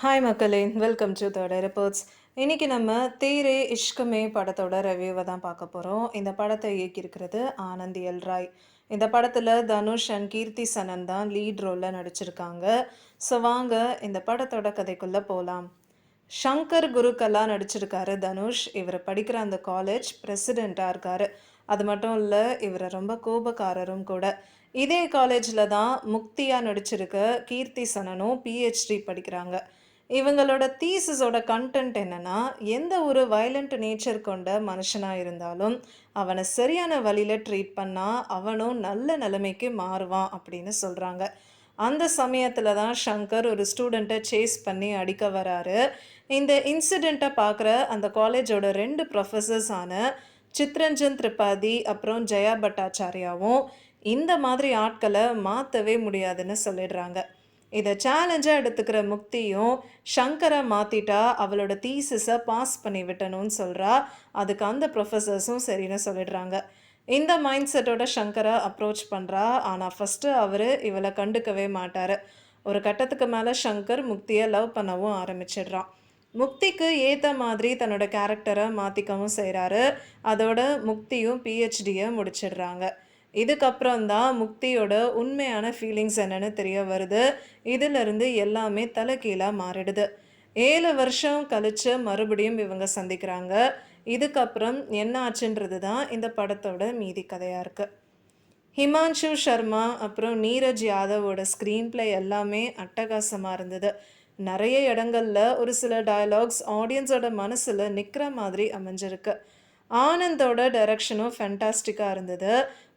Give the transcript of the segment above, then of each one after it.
Hi மக்களே. Welcome to தோட reports இன்னைக்கு நம்ம தேரே இஷ்கமே படத்தோட ரிவ்யூவை தான் பார்க்க போகிறோம் இந்த படத்தை இயக்கியிருக்கிறது ஆனந்த் எல் ராய். இந்த படத்தில் தனுஷ் அண்ட் கீர்த்தி சனன் தான் லீட் ரோலில் நடிச்சிருக்காங்க. ஸோ வாங்க இந்த படத்தோட கதைக்குள்ளே போகலாம் ஷங்கர் குருக்கல்லா நடிச்சிருக்காரு தனுஷ். இவர் படிக்கிற அந்த காலேஜ் பிரசிடெண்ட்டாக இருக்காரு. அது மட்டும் இல்லை இவர் ரொம்ப கோபக்காரரும் கூட. இதே காலேஜில் தான் முக்தியாக நடிச்சிருக்க கீர்த்தி சனனும் பிஹெச்டி படிக்கிறாங்க. இவங்களோட தீசஸோட கண்டென்ட் என்னென்னா எந்த ஒரு வயலண்ட் நேச்சர் கொண்ட மனுஷனாக இருந்தாலும் அவனை சரியான வழியில் ட்ரீட் பண்ணால் அவனும் நல்ல நிலைமைக்கு மாறுவான் அப்படின்னு சொல்கிறாங்க அந்த சமயத்தில் தான் ஷங்கர் ஒரு ஸ்டூடெண்ட்டை சேஸ் பண்ணி அடிக்க வராரு. இந்த இன்சிடெண்ட்டை பார்க்குற அந்த காலேஜோட ரெண்டு ப்ரொஃபஸர்ஸான சித்ரஞ்சன் திரிபாதி அப்புறம் ஜெயா பட்டாச்சாரியாவும் இந்த மாதிரி ஆட்களை மாற்றவே முடியாதுன்னு சொல்லிடுறாங்க. இதை சேலஞ்சாக எடுத்துக்கிற முக்தியும் ஷங்கரை மாற்றிட்டா அவளோட தீசிஸை பாஸ் பண்ணி விட்டணும்னு சொல்கிறா அதுக்கு அந்த ப்ரொஃபஸர்ஸும் சரின்னு சொல்லிடுறாங்க. இந்த மைண்ட் செட்டோட ஷங்கரை அப்ரோச் பண்ணுறா ஆனால் ஃபஸ்ட்டு அவர் இவளை கண்டுக்கவே மாட்டார். ஒரு கட்டத்துக்கு மேலே ஷங்கர் முக்தியை லவ் பண்ணவும் ஆரம்பிச்சிடுறான். முக்திக்கு ஏற்ற மாதிரி தன்னோட கேரக்டரை மாற்றிக்கவும் செய்கிறாரு அதோட முக்தியும் பிஹெச்டியை முடிச்சிடுறாங்க. இதுக்கப்புறம் தான் முக்தியோட உண்மையான ஃபீலிங்ஸ் என்னென்னு தெரிய வருது. இதிலிருந்து எல்லாமே தலைகீழாக மாறிடுது. ஏழு வருஷம் கழித்து மறுபடியும் இவங்க சந்திக்கிறாங்க. இதுக்கப்புறம் என்ன ஆச்சுன்றது தான் இந்த படத்தோட மீதி கதையாக இருக்குது ஹிமான்ஷு சர்மா அப்புறம் நீரஜ் யாதவோட ஸ்க்ரீன் பிளே எல்லாமே அட்டகாசமாக இருந்தது. நிறைய இடங்கள்ல ஒரு சில டயலாக்ஸ் ஆடியன்ஸோட மனசில் நிற்கிற மாதிரி அமைஞ்சிருக்கு. ஆனந்தோட டைரக்ஷனும் ஃபென்டாஸ்டிக்காக இருந்தது.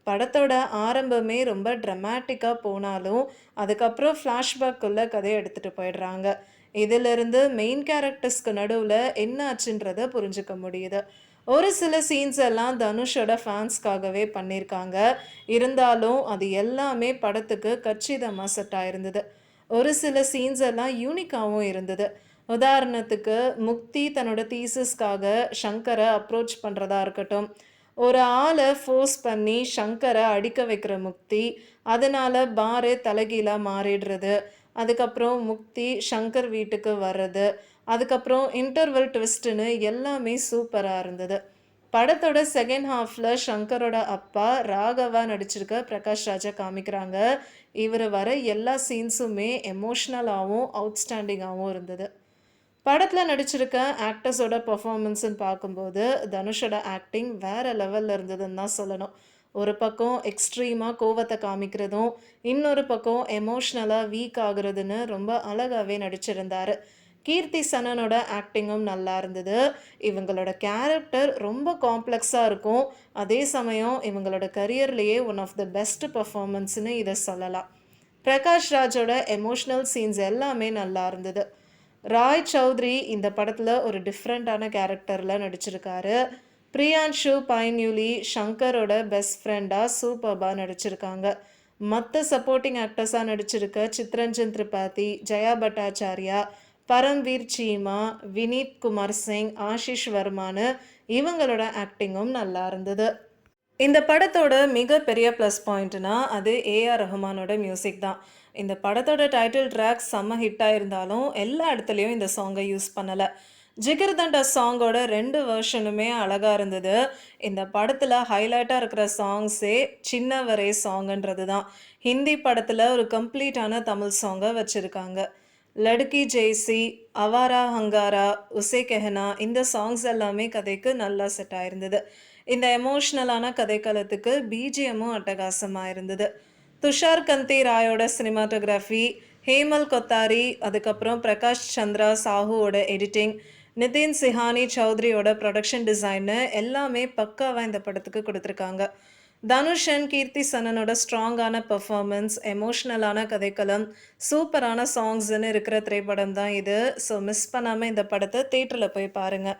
படத்தோட ஆரம்பமே ரொம்ப ட்ரமாட்டிக்காக போனாலும் அதுக்கப்புறம் ஃப்ளாஷ்பேக்குள்ளே கதையை எடுத்துகிட்டு போயிடுறாங்க. இதிலிருந்து மெயின் கேரக்டர்ஸ்க்கு நடுவில் என்ன ஆச்சுன்றதை புரிஞ்சுக்க முடியுது. ஒரு சில சீன்ஸ் எல்லாம் தனுஷோட ஃபேன்ஸ்க்காகவே பண்ணியிருக்காங்க. இருந்தாலும் அது எல்லாமே படத்துக்கு கச்சிதமாக செட் ஆயிருந்தது. ஒரு சில சீன்ஸ் எல்லாம் யூனிக்காகவும் இருந்தது. உதாரணத்துக்கு முக்தி தன்னோட தீசஸ்க்காக சங்கரை அப்ரோச் பண்ணுறதா இருக்கட்டும் ஒரு ஆளை ஃபோர்ஸ் பண்ணி ஷங்கரை அடிக்க வைக்கிற முக்தி அதனால் பாரு தலைகீழாக மாறிடுறது. அதுக்கப்புறம் முக்தி ஷங்கர் வீட்டுக்கு வர்றது. அதுக்கப்புறம் இன்டர்வல் ட்விஸ்ட்டுன்னு எல்லாமே சூப்பராக இருந்தது. படத்தோட செகண்ட் ஹாஃபில் ஷங்கரோட அப்பா ராகவா நடிச்சிருக்க பிரகாஷ் ராஜா காமிக்கிறாங்க. இவர் வர எல்லா சீன்ஸுமே எமோஷ்னலாகவும் அவுட்ஸ்டாண்டிங்காகவும் இருந்தது. படத்தில் நடிச்சிருக்க ஆக்டர்ஸோட பர்ஃபார்மன்ஸுன்னு பார்க்கும்போது தனுஷோட ஆக்டிங் வேறு லெவலில் இருந்ததுன்னு தான் சொல்லணும். ஒரு பக்கம் எக்ஸ்ட்ரீமாக கோவத்தை காமிக்கிறதும் இன்னொரு பக்கம் எமோஷ்னலாக வீக் ஆகுறதுன்னு ரொம்ப அழகாகவே நடிச்சிருந்தார். கீர்த்தி சனனோட ஆக்டிங்கும் நல்லா இருந்தது. இவங்களோட கேரக்டர் ரொம்ப காம்ப்ளெக்ஸாக இருக்கும். அதே சமயம் இவங்களோட கரியர்லேயே ஒன் ஆஃப் த பெஸ்ட் பர்ஃபார்மன்ஸ்னு இதை சொல்லலாம். பிரகாஷ் ராஜோட எமோஷ்னல் சீன்ஸ் எல்லாமே நல்லா இருந்தது. ராய் சௌத்ரி இந்த படத்தில் ஒரு டிஃப்ரெண்ட்டான கேரக்டரில் நடிச்சிருக்காரு. பிரியான்ஷு பைன்யூலி ஷங்கரோட பெஸ்ட் ஃப்ரெண்டாக சூப்பர்பாக நடிச்சிருக்காங்க. மற்ற சப்போர்ட்டிங் ஆக்டர்ஸாக நடிச்சிருக்க சித்ரஞ்சன் திரிபாதி ஜெயா பட்டாச்சாரியா பரம்வீர் சீமா வினீத் குமார் சிங் ஆஷிஷ் வர்மானு இவங்களோட ஆக்டிங்கும் நல்லா இருந்தது. இந்த படத்தோட மிகப்பெரிய ப்ளஸ் பாயிண்ட்னா அது ஏஆர் ரஹ்மானோட மியூசிக் தான். இந்த படத்தோட டைட்டில் ட்ராக் செம்ம ஹிட்டாக இருந்தாலும் எல்லா இடத்துலையும் இந்த சாங்கை யூஸ் பண்ணலை. ஜிகர்தண்டா சாங்கோட ரெண்டு வெர்ஷனுமே அழகாக இருந்தது. இந்த படத்தில் ஹைலைட்டாக இருக்கிற சாங்ஸே சின்னவரே சாங்குன்றது தான். ஹிந்தி படத்தில் ஒரு கம்ப்ளீட்டான தமிழ் சாங்கை வச்சுருக்காங்க. லடுக்கி ஜெய்சி அவாரா ஹங்காரா உசே கெஹனா இந்த சாங்ஸ் எல்லாமே கதைக்கு நல்லா செட் ஆயிருந்தது. இந்த எமோஷ்னலான கதைக்களத்துக்கு பிஜிஎம்மும் அட்டகாசமாக இருந்தது. துஷார் கந்தி ராயோட சினிமாட்டோகிராஃபி ஹேமல் கொத்தாரி அதுக்கப்புறம் பிரகாஷ் சந்திரா சாஹுவோட எடிட்டிங் நிதின் சிஹானி சௌத்ரியோட ப்ரொடக்ஷன் டிசைனு எல்லாமே பக்காவாக இந்த படத்துக்கு கொடுத்துருக்காங்க. தனுஷ் அண்ட் கீர்த்தி சனனோட ஸ்ட்ராங்கான பர்ஃபார்மன்ஸ் எமோஷ்னலான கதைக்களம் சூப்பரான சாங்ஸ்ன்னு இருக்கிற திரைப்படம் தான் இது. ஸோ மிஸ் பண்ணாமல் இந்த படத்தை தேட்டரில் போய் பாருங்கள்